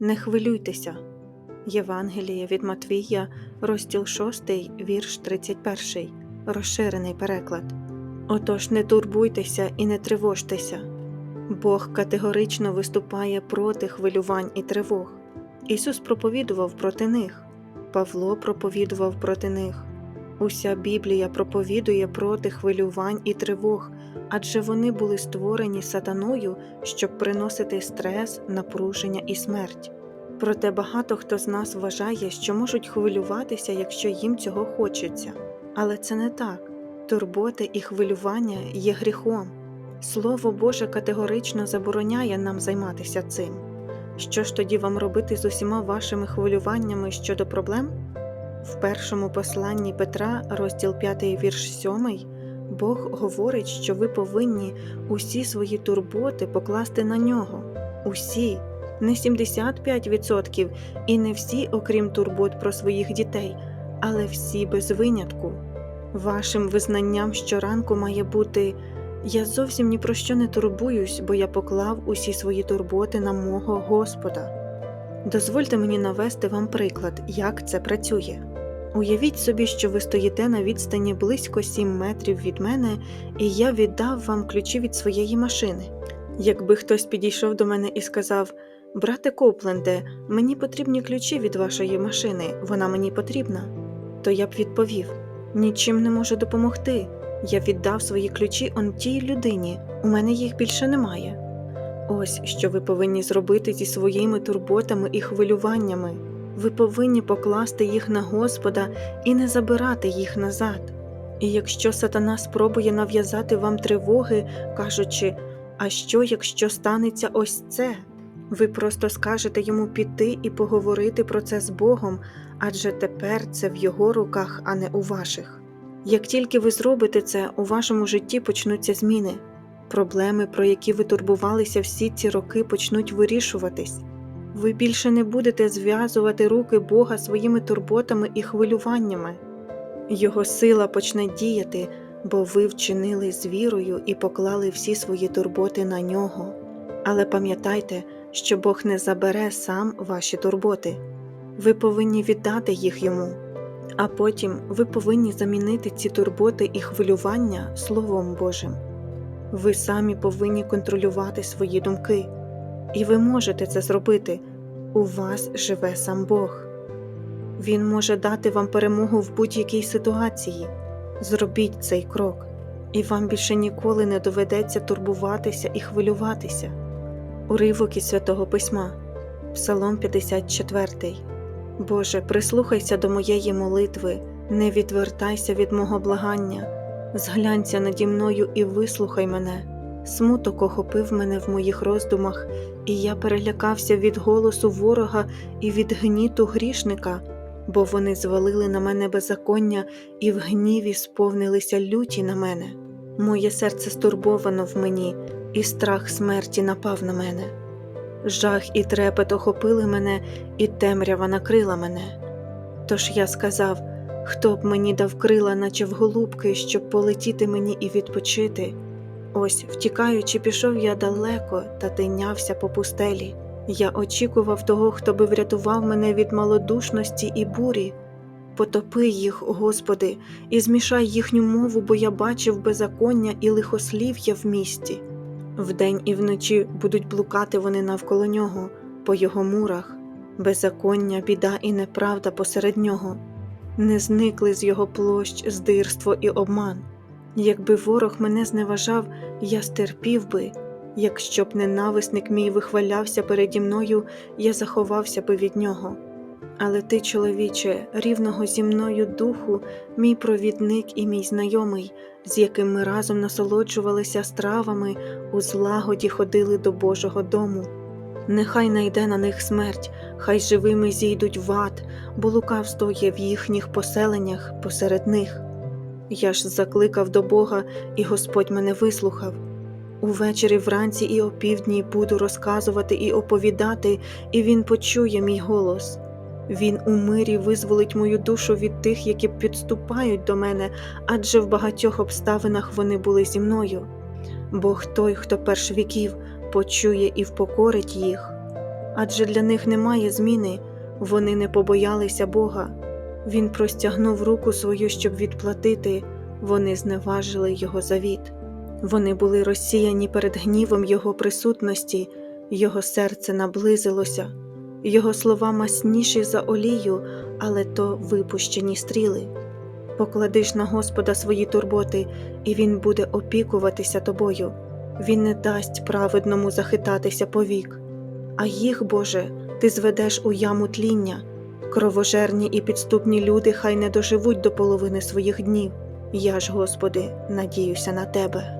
Не хвилюйтеся. Євангеліє від Матвія, розділ 6, вірш 31, розширений переклад. Отож не турбуйтеся і не тривожтеся. Бог категорично виступає проти хвилювань і тривог. Ісус проповідував проти них, Павло проповідував проти них. Уся Біблія проповідує проти хвилювань і тривог, адже вони були створені сатаною, щоб приносити стрес, напруження і смерть. Проте багато хто з нас вважає, що можуть хвилюватися, якщо їм цього хочеться. Але це не так. Турботи і хвилювання є гріхом. Слово Боже категорично забороняє нам займатися цим. Що ж тоді вам робити з усіма вашими хвилюваннями щодо проблем? В першому посланні Петра, розділ 5, вірш 7, Бог говорить, що ви повинні усі свої турботи покласти на нього. Усі, не 75% і не всі, окрім турбот про своїх дітей, але всі без винятку. Вашим визнанням щоранку має бути я зовсім ні про що не турбуюсь, бо я поклав усі свої турботи на мого Господа. Дозвольте мені навести вам приклад, як це працює. Уявіть собі, що ви стоїте на відстані близько 7 метрів від мене, і я віддав вам ключі від своєї машини. Якби хтось підійшов до мене і сказав: Брате Копленде, мені потрібні ключі від вашої машини, вона мені потрібна, то я б відповів: нічим не можу допомогти. Я віддав свої ключі он тій людині, у мене їх більше немає. Ось що ви повинні зробити зі своїми турботами і хвилюваннями. Ви повинні покласти їх на Господа і не забирати їх назад. І якщо сатана спробує нав'язати вам тривоги, кажучи, а що, якщо станеться ось це? Ви просто скажете йому піти і поговорити про це з Богом, адже тепер це в його руках, а не у ваших. Як тільки ви зробите це, у вашому житті почнуться зміни. Проблеми, про які ви турбувалися всі ці роки, почнуть вирішуватись. Ви більше не будете зв'язувати руки Бога своїми турботами і хвилюваннями. Його сила почне діяти, бо ви вчинили з вірою і поклали всі свої турботи на нього. Але пам'ятайте, що Бог не забере сам ваші турботи. Ви повинні віддати їх йому. А потім ви повинні замінити ці турботи і хвилювання Словом Божим. Ви самі повинні контролювати свої думки, і ви можете це зробити. У вас живе сам Бог. Він може дати вам перемогу в будь-якій ситуації. Зробіть цей крок, і вам більше ніколи не доведеться турбуватися і хвилюватися. Уривок із святого письма, Псалом 54 Боже, прислухайся до моєї молитви, не відвертайся від мого благання, зглянься наді мною і вислухай мене. Смуток охопив мене в моїх роздумах, і я перелякався від голосу ворога і від гніту грішника, бо вони звалили на мене беззаконня і в гніві сповнилися люті на мене. Моє серце стурбовано в мені, і страх смерті напав на мене. Жах і трепет охопили мене, і темрява накрила мене. Тож я сказав, хто б мені дав крила, наче в голубки, щоб полетіти мені і відпочити. Ось, втікаючи, пішов я далеко та тинявся по пустелі. Я очікував того, хто би врятував мене від малодушності і бурі. Потопи їх, Господи, і змішай їхню мову, бо я бачив беззаконня і лихослів'я в місті. Вдень і вночі будуть блукати вони навколо нього, по його мурах, беззаконня, біда і неправда посеред нього. Не зникли з його площ здирство і обман. Якби ворог мене зневажав, я стерпів би, якщо б ненависник мій вихвалявся переді мною, я заховався би від нього. Але ти, чоловіче, рівного зі мною духу, мій провідник і мій знайомий, з яким ми разом насолоджувалися стравами, у злагоді ходили до Божого дому. Нехай найде на них смерть, хай живими зійдуть в ад, бо лукавство є в їхніх поселеннях посеред них. Я ж закликав до Бога, і Господь мене вислухав. Увечері вранці і опівдні буду розказувати і оповідати, і Він почує мій голос. Він у мирі визволить мою душу від тих, які підступають до мене, адже в багатьох обставинах вони були зі мною. Бог той, хто перш віків, почує і впокорить їх. адже для них немає зміни, вони не побоялися Бога. Він простягнув руку свою, щоб відплатити, вони зневажили його завіт. Вони були розсіяні перед гнівом Його присутності, Його серце наблизилося, Його слова масніші за олію, але то випущені стріли. Покладиш на Господа свої турботи, і Він буде опікуватися тобою. Він не дасть праведному захитатися повік. А їх, Боже, ти зведеш у яму тління. Кровожерні і підступні люди хай не доживуть до половини своїх днів. Я ж, Господи, надіюся на Тебе.